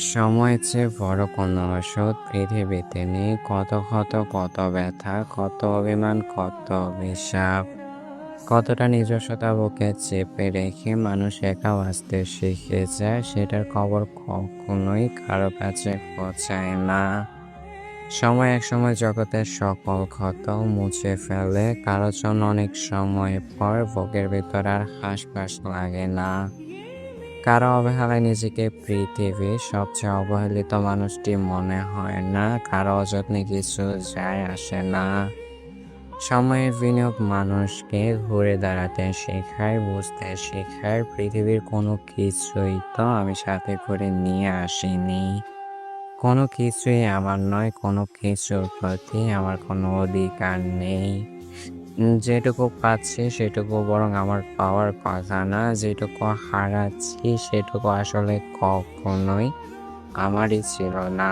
সময় চেয়ে বড় কোনো ওষুধ পৃথিবীতে নেই। কত ক্ষত, কত ব্যথা, কত অভিমান, কত অভিশাপ। কতটা নিজস্বতা বুকে চেপে রেখে মানুষ একা বাঁচতে শিখে যায়, সেটার খবর কখনোই কারও কাছে পৌঁছায় না। সময় এক সময় জগতের সকল ক্ষত মুছে ফেলে কারোর জন্য অনেক সময় পর বুকের ভিতর আর হাসপাস লাগে না। কারও অবহেলায় নিজেকে পৃথিবীর সবচেয়ে অবহেলিত মানুষটি মনে হয় না, কারও অযত্নে কিছু যায় আসে না। সময়ের বিনিয়োগ মানুষকে ঘুরে দাঁড়াতে শেখায়, বুঝতে শেখায়, পৃথিবীর কোনো কিছুই তো আমি সাথে করে নিয়ে আসিনি। কোনো কিছুই আমার নয়, কোনো কিছুর প্রতি আমার কোনো অধিকার নেই। যেটুকু পাচ্ছি সেটুকু বরং আমার পাওয়ার কথা না। যেটুকু হারাচ্ছি সেটুকু আসলে কখনোই আমারই ছিল না।